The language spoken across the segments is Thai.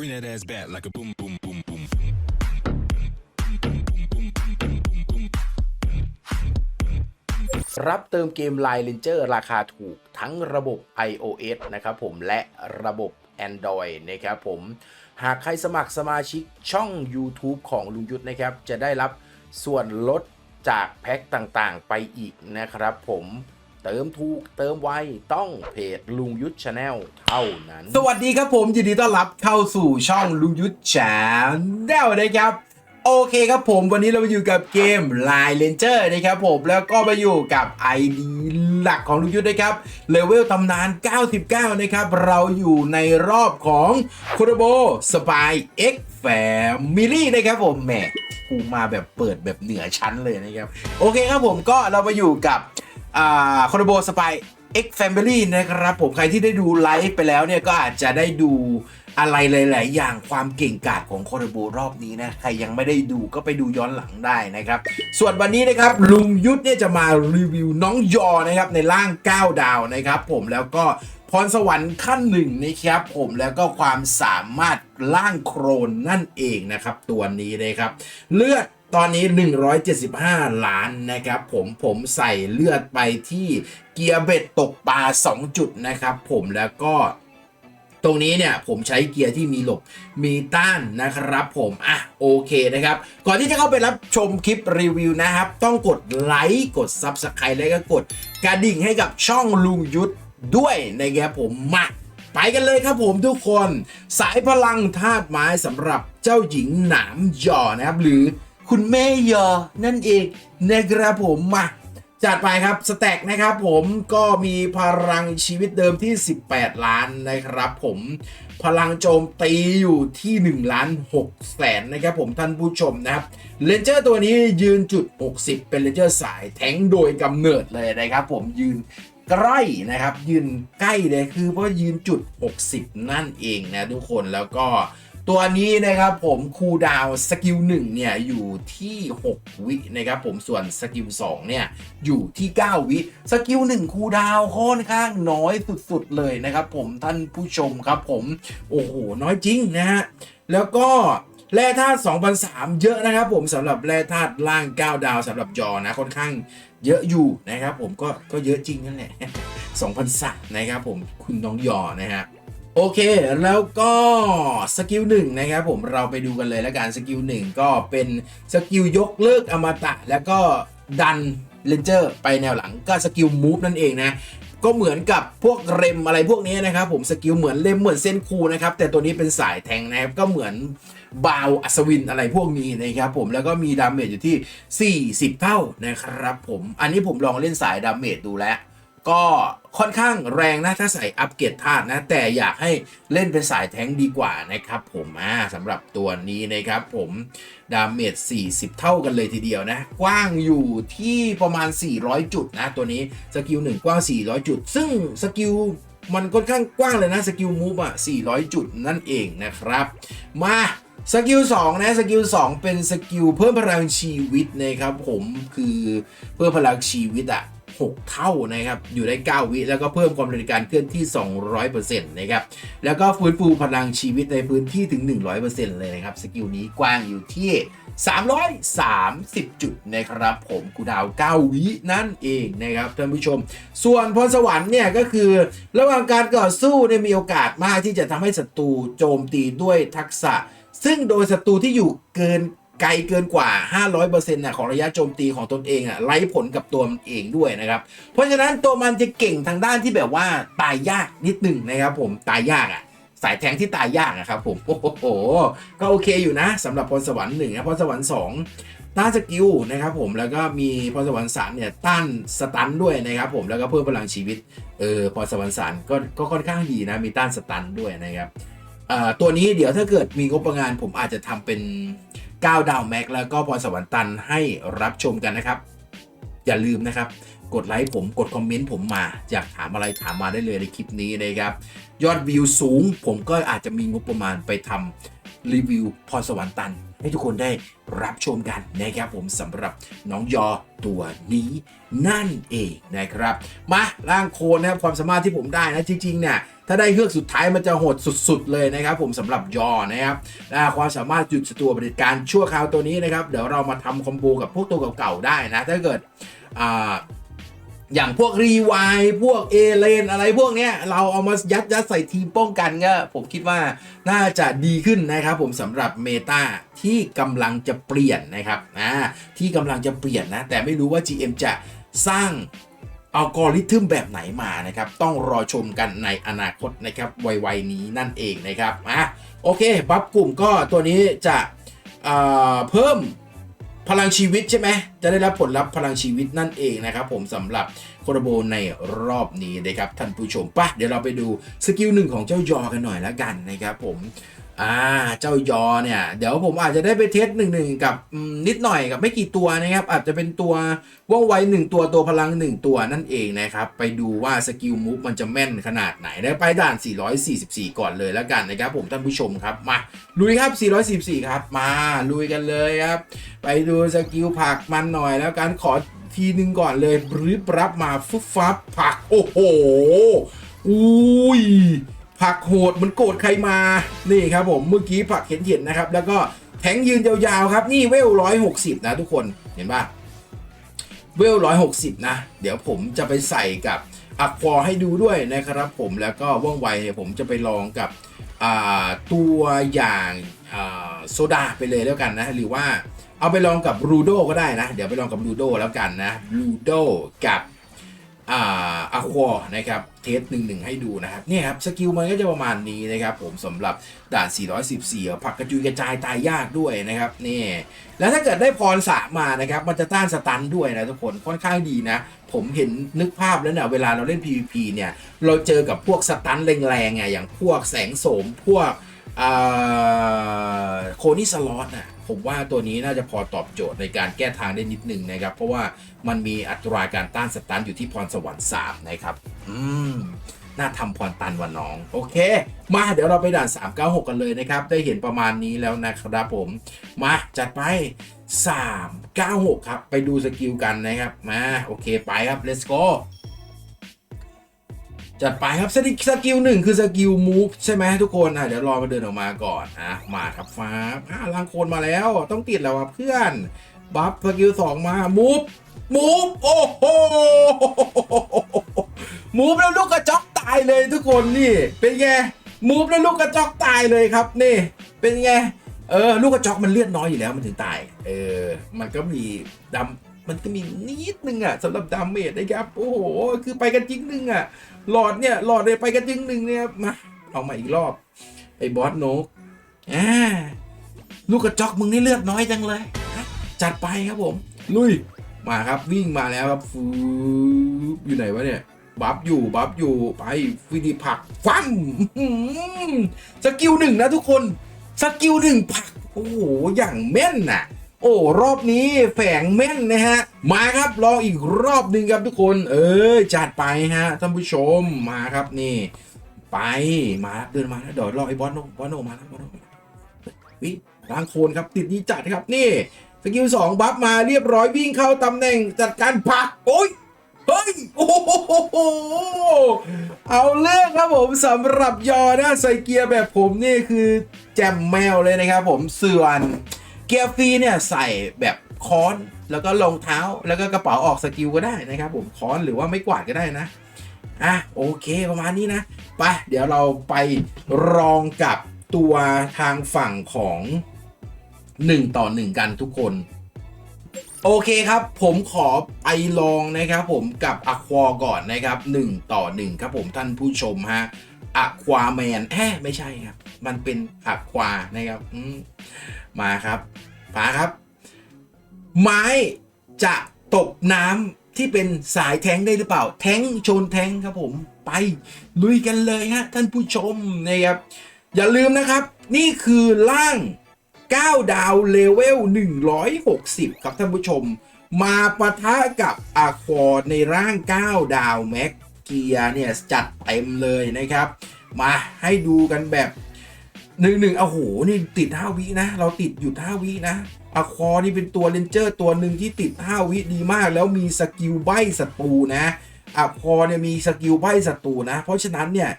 Bring that ass back like a boom, boom, boom, boom. รับเติมเกม Line Ranger ราคาถูกทั้งระบบ iOS นะครับผมและระบบ Android นะครับผมหากใครสมัครสมาชิกช่อง YouTube ของลุงยุทธนะครับ จะได้รับส่วนลดจากแพ็คต่างๆ ไปอีกนะครับผม เติมถูกเติมไวต้องเพจลุงยุทธชาแนลเท่านั้น สวัสดีครับผมยินดีต้อนรับเข้าสู่ช่องลุงยุทธชาแนลนะครับ โอเคครับผมวันนี้เรามาอยู่กับเกม Line Ranger นะครับผมแล้วก็มาอยู่กับ ID หลักของลุงยุทธนะครับเลเวลตำนาน 99 นะครับ เราอยู่ในรอบของค u รโบสปาย X Family นะครับผมแหมกูมาแบบเปิดแบบเหนือชั้นเลยนะครับ โอเคครับผมก็เรามาอยู่กับ คอนโบสปาย X Family นะครับผมใครที่ได้ดูไลฟ์ไปแล้วเนี่ยก็อาจจะได้ดูอะไรหลาย ๆ อย่างความเก่งกาจของคอนโบรอบนี้นะใครยังไม่ได้ดูก็ไปดูย้อนหลังได้นะครับ ส่วนวันนี้นะครับลุงยุทธเนี่ยจะมารีวิวน้องยอนะครับในร่าง 9 ดาวนะครับผมแล้วก็พรสวรรค์ขั้นหนึ่งนะครับผมแล้วก็ความสามารถล่างโครนนั่นเองนะครับตัวนี้นะครับ เลือด ตอนนี้ 175 ล้านนะครับผมผมใส่เลือดไปที่เกียร์เบ็ดตกปลา 2 จุดนะครับผมแล้วก็ตรงนี้เนี่ยผมใช้เกียร์ที่มีหลบมีต้านนะครับผมอะโอเคนะครับ ก่อนที่จะเข้าไปรับชมคลิปรีวิวนะครับ ต้องกดไลค์กด Subscribe แล้วก็กดกระดิ่งให้กับช่องลุงยุทธด้วยนะครับผมมาไปกันเลยครับผมทุกคน สายพลังธาตุไม้สำหรับเจ้าหญิงหนามหย่อนะครับหรือ คุณแม่ยอนั่นเองนะครับผมมาจัดไปครับสแต็กนะครับผมก็มีพลังชีวิตเดิมที่ 18 ล้านนะครับผมพลังโจมตีอยู่ที่ 1 ล้าน6แสนนะครับผมท่านผู้ชมนะครับเลนเจอร์ตัวนี้ยืนจุด 60 เป็นเลนเจอร์สายแทงโดยกำเนิดเลยนะครับผมยืนใกล้นะครับ ยืนใกล้เลยคือเพราะยืนจุด 60 นั่นเองนะทุกคนแล้วก็ ตัวนี้นะครับผมคูดาวสกิล1เนี่ยอยู่ที่ 6 วินะครับผมส่วนสกิล2เนี่ยอยู่ที่ 9 วิสกิล1คูดาวค่อนข้างน้อยสุดๆเลยนะครับผมท่านผู้ชมครับผม โอ้โห น้อยจริงนะฮะแล้วก็แร่ธาตุ2,003 เยอะนะครับผมสำหรับแร่ธาตุล่าง 9 ดาวสำหรับจอนะค่อนข้างเยอะอยู่นะครับผมก็ก็เยอะจริงนั่นแหละ2,003นะครับผมคุณน้องยอนะฮะ โอเค แล้วก็สกิลหนึ่งนะครับผมเราไปดูกันเลยแล้วกันสกิลหนึ่งก็เป็นสกิลยกเลิกอมตะ แล้วก็ดันเลนเจอร์ไปแนวหลังก็สกิลมูฟนั่นเองนะก็เหมือนกับพวกเรมอะไรพวกนี้นะครับผมสกิลเหมือนเรมเหมือนเส้นคูนะครับแต่ตัวนี้เป็นสายแทงนะครับก็เหมือนบาวอัศวินอะไรพวกนี้นะครับผมแล้วก็มีดาเมจอยู่ที่ 40 เท่านะครับผมอันนี้ผมลองเล่นสายดาเมจดูแล้ว ก็ค่อนข้างแรงนะถ้าใส่อัปเกรดธาตุนะ แต่อยากให้เล่นเป็นสายแท้งดีกว่านะครับผมอ่าสำหรับตัวนี้นะครับผมดาเมจ 40 เท่ากันเลยทีเดียวนะ กว้างอยู่ที่ประมาณ 400 จุดนะ ตัวนี้สกิล1กว้าง 400 จุด ซึ่งสกิลมันค่อนข้างกว้างเลยนะ สกิลมูฟอะ 400 จุดนั่นเองนะครับ มาสกิล2นะสกิล2เป็นสกิลเพิ่มพลังชีวิตนะครับผมคือเพิ่มพลังชีวิตอะ 6 เท่านะครับ อยู่ได้ 9 วิ แล้วก็เพิ่มความเร็วในการเคลื่อนที่ 200%นะครับ แล้วก็ฟื้นฟูพลังชีวิตในพื้นที่ถึง 100%เลยนะครับ สกิลนี้กว้างอยู่ที่ 330 จุดนะครับ ผมกูดาว 9 วินั่นเองนะครับท่านผู้ชม ส่วนพรสวรรค์เนี่ยก็คือ ระหว่างการต่อสู้เนี่ยมีโอกาสมากที่จะทำให้ศัตรูโจมตีด้วยทักษะ ซึ่งโดยศัตรูที่อยู่เกิน ไกลเกินกว่า 500%นะของระยะโจมตีของตนเองอะไร้ผลกับตัวมันเองด้วยนะครับ เพราะฉะนั้นตัวมันจะเก่งทางด้านที่แบบว่าตายยากนิดหนึ่งนะครับผมตายยากอะสายแทงที่ตายยากอะครับผมโอ้โหก็โอเคอยู่นะสำหรับพรสวรรค์หนึ่งนะพรสวรรค์สองต้านสกิลนะครับผมแล้วก็มีพรสวรรค์สามเนี่ยต้านสตันด้วยนะครับผมแล้วก็เพิ่มพลังชีวิตเออพรสวรรค์สามก็ก็ค่อนข้างดีนะมีต้านสตันด้วยนะครับตัวนี้เดี๋ยวถ้าเกิดมีงบประมาณผมอาจจะทำเป็น 9 ดาวแม็กแล้วก็พรสวรรค์ตันให้รับชมกันนะครับ อย่าลืมนะครับ กดไลค์ผมกดคอมเมนต์ผมมาอยากถามอะไรถามมาได้เลยในคลิปนี้นะครับ ยอดวิวสูง ผมก็อาจจะมีงบประมาณไปทำ รีวิวพรสวรรค์ตัน ให้ทุกคนได้รับชมกันนะครับผมสำหรับน้องยอตัวนี้นั่นเองนะครับ มาร่างโคนนะครับความสามารถที่ผมได้นะจริงๆเนี่ยถ้าได้เฮือกสุดท้ายมันจะโหดสุด ๆ เลยนะครับ ผมสำหรับยอนะครับความสามารถหยุดสตัวบัติการชั่วคราวตัวนี้นะครับ เดี๋ยวเรามาทำคอมโบกับพวกตัวเก่าๆได้นะ ถ้าเกิดอ่า อย่างพวกรีวายพวกเอเลนอะไรพวกเนี้ยเราเอามายัดยัดใส่ทีมป้องกันก็ผมคิดว่าน่าจะดีขึ้นนะครับผมสำหรับเมตาที่กำลังจะเปลี่ยนนะครับอ่าที่กำลังจะเปลี่ยนนะ แต่ไม่รู้ว่า GM จะสร้างอัลกอริทึมแบบไหนมานะครับ ต้องรอชมกันในอนาคตนะครับวัยๆนี้นั่นเองนะครับอะโอเค บัฟกลุ่มก็ตัวนี้จะเเพิ่ม พลังชีวิตใช่ไหมจะได้รับผลลัพธ์พลังชีวิตนั่นเองนะครับผมสำหรับโคโรโบในรอบนี้นะครับท่านผู้ชมปะเดี๋ยวเราไปดูสกิลหนึ่งของเจ้ายอกันหน่อยละกันนะครับผม อ่าเจ้ายอเนี่ย เดี๋ยวผมอาจจะได้ไปเทสหนึ่งหนึ่งกับนิดหน่อยกับไม่กี่ตัวนะครับ อาจจะเป็นตัวว่องไวหนึ่งตัวตัวพลังหนึ่งตัวนั่นเองนะครับ ไปดูว่าสกิลมูฟมันจะแม่นขนาดไหนได้ไปด่าน 444 ก่อนเลยและกันนะครับ ผมท่านผู้ชมครับมาลุยครับ 444 ครับ มาลุยกันเลยครับ ไปดูสกิลผักมันหน่อยแล้วกันขอทีนึงก่อนเลยบริบรับมาฟุบฟับผักโอ้โหอุ้ย ผักโหดมันโกรธใครมานี่ครับผมเมื่อกี้ผักเห็นเห็นๆนะครับ แล้วก็แทงยืนยาวๆครับ นี่เวลร้อยหกสิบนะทุกคนเห็นปะเวลร้อยหกสิบนะ เดี๋ยวผมจะไปใส่กับอักควอให้ดูด้วยนะครับผมแล้วก็ว่องไวเนี่ยผมจะไปลองกับตัวอย่างโซดาไปเลยแล้วกันนะ หรือว่าเอาไปลองกับรูโดก็ได้นะ เดี๋ยวไปลองกับรูโดแล้วกันนะรูโดกับ อ่าอะควอนะครับเทสหนึ่งหนึ่งให้ดูนะครับเนี่ยครับสกิลมันก็จะประมาณนี้นะครับผมสำหรับด่าน 414 ผักกระจุยกระจายตายยากด้วยนะครับนี่แล้วถ้าเกิดได้พรสามมานะครับมันจะต้านสตันด้วยนะทุกคนค่อนข้างดีนะ ผมเห็นนึกภาพแล้วเนี่ยเวลาเราเล่น PVP เนี่ยเราเจอกับพวกสตันแรงๆไงอย่างพวกแสงโสมพวกโคนิสลอตน่ะ ผมว่าตัวนี้น่าจะพอตอบโจทย์ในการแก้ทางได้นิดนึงนะครับ เพราะว่ามันมีอัตราการต้านสตันอยู่ที่พรสวรรค์3นะครับ อืมน่าทำพรตันวันน้อง โอเค มาเดี๋ยวเราไปด่าน 396 กันเลยนะครับ ได้เห็นประมาณนี้แล้วนะครับผม มาจัดไป 396 ครับ ไปดูสกิลกันนะครับ มา โอเคไปครับ let's go จัดไปครับสกิลหนึ่งคือสกิลมูฟใช่ไหมทุกคนอะเดี๋ยวรอมาเดินออกมาก่อนอะมาครับฟ้าอะลังโคนมาแล้วต้องติดแล้วอะเพื่อนบัฟสกิลสองมามูฟมูฟโอ้โหมูฟแล้วลูกกระจอกตายเลยทุกคนนี่เป็นไงมูฟแล้วลูกกระจอกตายเลยครับนี่ เป็นไงเออลูกกระจอกมันเลือดน้อยอยู่แล้วมันถึงตาย เออ มันก็มีดำ มันก็มีนิดนึงอะสำหรับดาเมจนะครับ โอ้โห คือไปกันจริงนึงอะ หลอดเนี่ย หลอดเลยไปกันจึงหนึ่งเนี่ยมาเอามาอีกรอบไอ้บอสโนกอ่าลูกกระจอกมึงนี่เลือดน้อยจังเลย จัดไปครับผม ลุย มาครับวิ่งมาแล้วครับฟูอยู่ไหนวะเนี่ยบัฟอยู่บัฟอยู่ไปฟิดีผักฟัมสกิลหนึ่งนะทุกคน สกิลหนึ่งผัก โอ้โห อย่างแม่นน่ะ โอ้รอบนี้แฝงแม่นนะฮะ มาครับลองอีกรอบหนึ่งครับทุกคน เออจัดไปฮะท่านผู้ชมมาครับนี่ ไปมาเดินมาแล้วเดี๋ยวรอไอ้บอสโนบอสโนมาแล้วบอสโนวิ่งล้างโคลนครับติดนี้จัดครับนี่สกิลสองบัฟมาเรียบร้อยวิ่งเข้าตำแหน่งจัดการผักโอ้ยเฮ้ยโอ้โหเอาเรื่องครับผมสำหรับยอนะใส่เกียร์แบบผมนี่คือแจมแมวเลยนะครับผมเส่วน เกียร์ฟรีเนี่ยใส่แบบค้อนแล้วก็รองเท้าแล้วก็กระเป๋าออกสกิลก็ได้นะครับผมค้อนหรือว่าไม่กวาดก็ได้นะอะโอเคประมาณนี้นะไปเดี๋ยวเราไปลองกับตัวทางฝั่งของ 1 ต่อ 1 กันทุกคน โอเคครับผมขอไปลองนะครับผมกับอควาก่อนนะครับ 1 ต่อ 1 ครับผมท่านผู้ชมฮะอควาแมนแฮไม่ใช่ครับ มันเป็นอควานะครับมมาครับฟ้าครับ ไม้จะตกน้ำที่เป็นสายแท้งได้หรือเปล่า แท้งชนแท้งครับผมไปลุยกันเลยฮะท่านผู้ชมนะครับ อย่าลืมนะครับ นี่คือร่าง 9 ดาวเลเวล 160 ครับท่านผู้ชม มาปะทะกับอาคอร์ในร่าง 9 ดาวแม็กเกียเนี่ยจัดเต็มเลยนะครับ มาให้ดูกันแบบ หนึ่งหนึ่งโอ้โหนี่ติดห้าวินะ เราติดหยุดห้าวินะอะคอนี่เป็นตัวเลนเจอร์ตัวหนึ่งที่ติดห้าวิดีมาก แล้วมีสกิลใบศัตรูนะอะคอเนี่ยมีสกิลใบศัตรูนะ เพราะฉะนั้นเนี่ย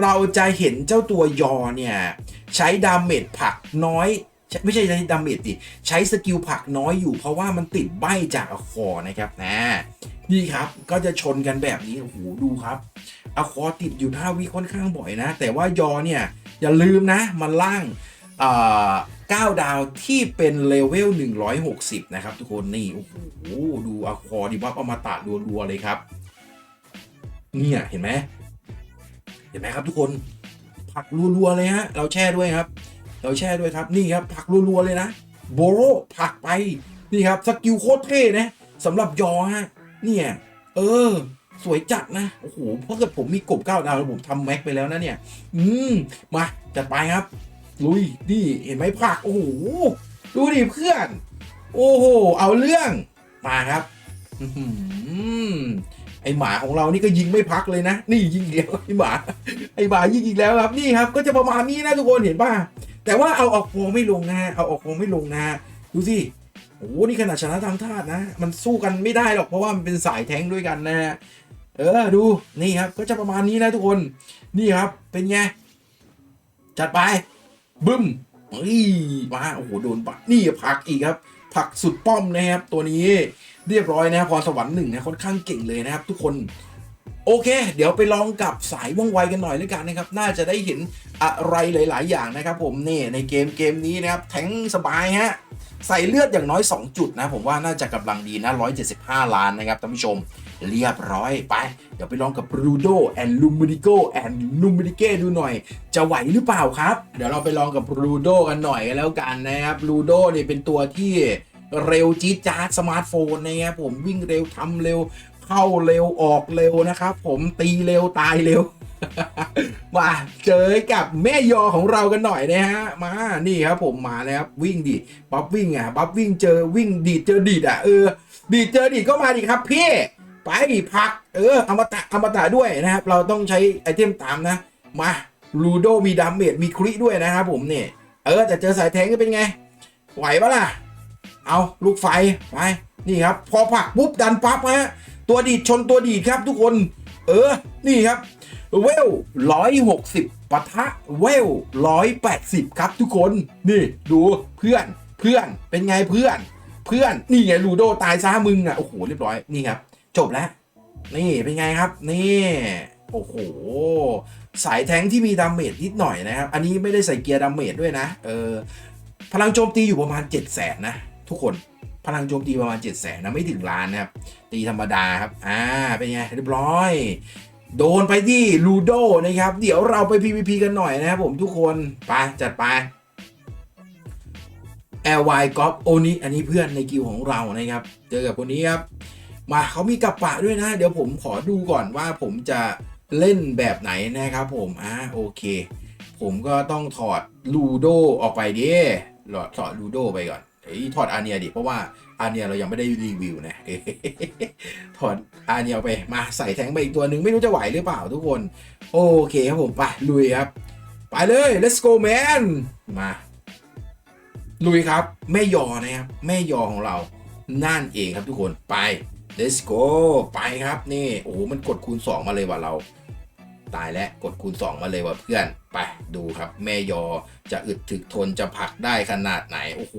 เราจะเห็นเจ้าตัวยอเนี่ยใช้ดาเมจผักน้อย ไม่ใช่ใช้ดาเมจดิใช้สกิลผักน้อยอยู่ เพราะว่ามันติดใบจากอะคอนะครับนะนี่ครับก็จะชนกันแบบนี้โอ้โหดูครับอะคอติดอยู่ห้าวิค่อนข้างบ่อยนะ แต่ว่ายอเนี่ย อย่าลืมนะมันล่างอ่า9ดาวที่เป็นเลเวล 160 นะครับ ทุกคนนี่ โอ้โห ดูอะคอดิบัฟอมตะรัวๆ เลยครับ เนี่ยเห็นไหมเห็นไหมครับทุกคน ผักรัวๆ เลยฮะ เราแช่ด้วยครับ เราแช่ด้วยครับ นี่ครับ ผักรัวๆ เลยนะ โบโรผักไป นี่ครับ สกิลโคตรเท่นะสำหรับยอฮะ เนี่ย เออ สวยจัดนะ โอ้โหเพราะเกิดผมมีกบเก้าดาวแล้วผมทำแม็กไปแล้วนะเนี่ย อืม มาจัดไปครับ ลุย นี่เห็นไหมผัก โอ้โห ดูดิเพื่อน โอ้โห เอาเรื่อง มาครับ อื้อหือไอหมาของเรานี่ก็ยิงไม่พักเลยนะ นี่ยิงอีกแล้วไอหมา ไอหมายิงอีกแล้วครับ นี่ครับ ก็จะประมาณนี้นะทุกคนเห็นป่ะ แต่ว่าเอาออกโฟไม่ลงนะเอาออกโฟไม่ลงนะดูสิโอ้โหนี่ขนาดชนะทางธาตุนะ มันสู้กันไม่ได้หรอกเพราะว่ามันเป็นสายแท้งด้วยกันนะฮะ เออดูนี่ครับก็จะประมาณนี้นะทุกคนนี่ครับเป็นไงจัดไปบึ้มเฮ้ยมาโอ้โหโดนปักนี่ผักอีกครับ ผักสุดป้อมนะครับตัวนี้เรียบร้อยนะพรสวรรค์หนึ่งนะค่อนข้างเก่งเลยนะครับ ทุกคนโอเค เดี๋ยวไปลองกับสายว่องไวกันหน่อยแล้วกันนะครับ น่าจะได้เห็นอะไรหลาย ๆ อย่างนะครับ ผมนี่ในเกมเกมนี้นะครับ แทงสบายฮะใส่เลือดอย่างน้อย 2 จุดนะ ผมว่าน่าจะกำลังดีนะ 175 ล้านนะครับท่านผู้ชม เรียบร้อยไป เดี๋ยวไปลองกับ b r u d o and l u m i n i g o and l u m i n i g e ดูหน่อย จะไหวหรือเปล่าครับ เดี๋ยวเราไปลองกับ b r u d o กันหน่อยกันแล้วกันนะครับ b r u d o เนี่ยเป็นตัวที่เร็วจี๊ดจ๊าดสมาร์ทโฟนนะครับผมวิ่งเร็วทำเร็ว เข้าเร็วออกเร็วนะครับผมตีเร็วตายเร็วมาเจอกับแม่ยอของเรากันหน่อยนะฮะมานี่ครับผมมาแล้วครับวิ่งดิบัฟวิ่งอะบัฟวิ่งเจอวิ่งดีดเจอดีดอะเออดีดเจอดีดก็มาดิครับพี่ ไปพัก เอออมตะอมตะด้วยนะครับ เราต้องใช้ไอเทมตามนะ มาลูโดมีดาเมจมีคริด้วยนะครับผมเนี่ยเออแต่เจอสายแทงก็เป็นไง ไหวปะล่ะ เอาลูกไฟไปนี่ครับ พอผักปุ๊บดันปั๊บฮะตัวดีดชนตัวดีดครับทุกคน เออ นี่ครับ เวลร้อยหกสิบปะทะเวลร้อยแปดสิบครับทุกคน นี่ดูเพื่อนเพื่อนเป็นไงเพื่อน เพื่อนนี่ไงลูโดตายซะมึงอะโอ้โหเรียบร้อยนี่ครับ จบแล้ว นี่เป็นไงครับ นี่ โอ้โห สายแทงที่มีดาเมจนิดหน่อยนะครับ อันนี้ไม่ได้ใส่เกียร์ดาเมจด้วยนะ เออ พลังโจมตีอยู่ประมาณ 7 0 0แสนนะ ทุกคน พลังโจมตีประมาณ 7 0 0แสนนะ ไม่ถึงล้านนะครับ ตีธรรมดาครับ อ่า เป็นไง เรียบร้อย โดนไปที่ลูโดนะครับ เดี๋ยวเราไป PVP กันหน่อยนะครับผมทุกคน ไป จัดไป LY กอฟโอนี้อันนี้เพื่อนในกิวของเรานะครับ เจอกับคนนี้ครับ มาเขามีกับปะด้วยนะ เดี๋ยวผมขอดูก่อนว่าผมจะเล่นแบบไหนนะครับผมอ่าโอเค ผมก็ต้องถอดลูโดออกไปดิหลอดถอดลูโดไปก่อนเฮ้ยถอดอาเนียดิเพราะว่าอาเนียเรายังไม่ได้รีวิวนะถอดอาเนียไปมาใส่แทงไปอีกตัวหนึ่งไม่รู้จะไหวหรือเปล่าทุกคน โอเคครับผมไปลุยครับ ไปเลย let's go man มาลุยครับ แม่ยอนะครับ แม่ยอของเรานั่นเองครับทุกคนไป let's go ไปครับนี่ โอ้โห มันกดคูณ 2 มาเลยว่ะเรา ตายแล้วกดคูณ 2 มาเลยว่ะเพื่อน ไปดูครับ แม่ยอจะอึดถึกทนจะผลักได้ขนาดไหน โอ้โห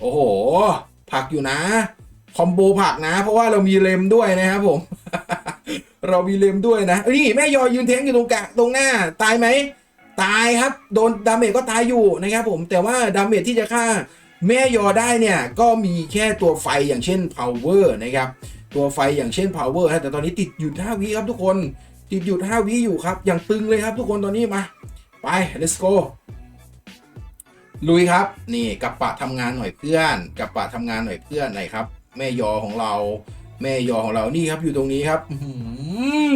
โอ้โหผลักอยู่นะ คอมโบผลักนะ เพราะว่าเรามีเลมด้วยนะครับผม เรามีเลมด้วยนะนี่แม่ยอยืนเทงอยู่ตรงกลางตรงหน้า ตายไหม ตายครับ โดนดาเมจก็ตายอยู่นะครับผม แต่ว่าดาเมจที่จะฆ่า แม่ยอได้เนี่ยก็มีแค่ตัวไฟอย่างเช่น power นะครับตัวไฟอย่างเช่น power ฮะแต่ตอนนี้ติดหยุด5วิครับทุกคนติดหยุด5วิอยู่ครับอย่างตึงเลยครับทุกคนตอนนี้มา ไป let's go ลุยครับ นี่กับปะทำงานหน่อยเพื่อน กับปะทำงานหน่อยเพื่อนไหนครับ แม่ยอของเรา แม่ยอของเรานี่ครับอยู่ตรงนี้ครับ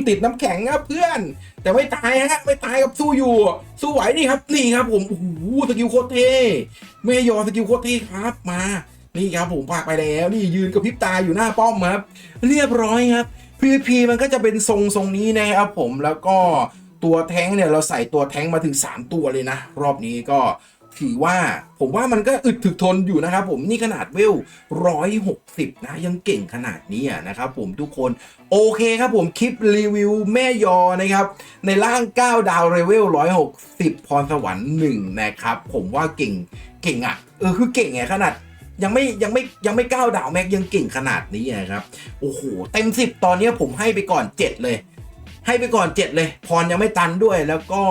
ติดน้ำแข็งครับเพื่อน แต่ไม่ตายฮะไม่ตายกับสู้อยู่ สู้ไหวนี่ครับนี่ครับผมโอ้โหสกิลโคตรเท่แม่ยอสกิลโคตรเท่ครับมานี่ครับผมพากไปแล้วนี่ยืนกับพริบตาอยู่หน้าป้อมครับ เรียบร้อยครับ PVP มันก็จะเป็นทรงทรงนี้นะครับผมแล้วก็ตัวแท้งเนี่ยเราใส่ตัวแท้งมาถึง 3 ตัวเลยนะ รอบนี้ก็ ถือว่าผมว่ามันก็อึดถึกทนอยู่นะครับผมนี่ขนาดเวล160นะยังเก่งขนาดนี้นะครับผมทุกคนโอเคครับผมคลิปรีวิวแม่ยอนะครับในร่าง 9 ดาวเลเวล160พรสวรรค์1นะครับผมว่าเก่งเก่งอะเออคือเก่งไงขนาดยังไม่ยังไม่ยังไม่ก้าวดาวแม็กยังเก่งขนาดนี้นะครับโอ้โหเต็ม 10 ตอนนี้ผมให้ไปก่อน 7 เลย ให้ไปก่อน 7 เลย พรยังไม่ตันด้วยแล้วก็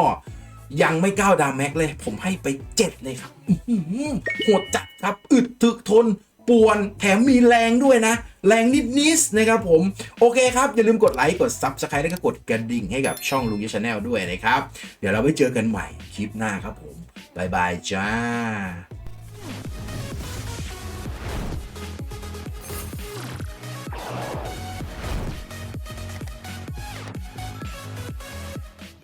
ยังไม่ก้าวดาแม็กเลย ผมให้ไป7เลยครับอื้อหือโหดจัดครับ อึดถึกทนป่วนแถมมีแรงด้วยนะ แรงนิดนิดนะครับผม โอเคครับ อย่าลืมกดไลค์ กด Subscribe แล้วก็กดกระดิ่งให้กับช่องลุงยชาแนลด้วยนะครับ เดี๋ยวเราไปเจอกันใหม่คลิปหน้าครับผมบายบายจ้า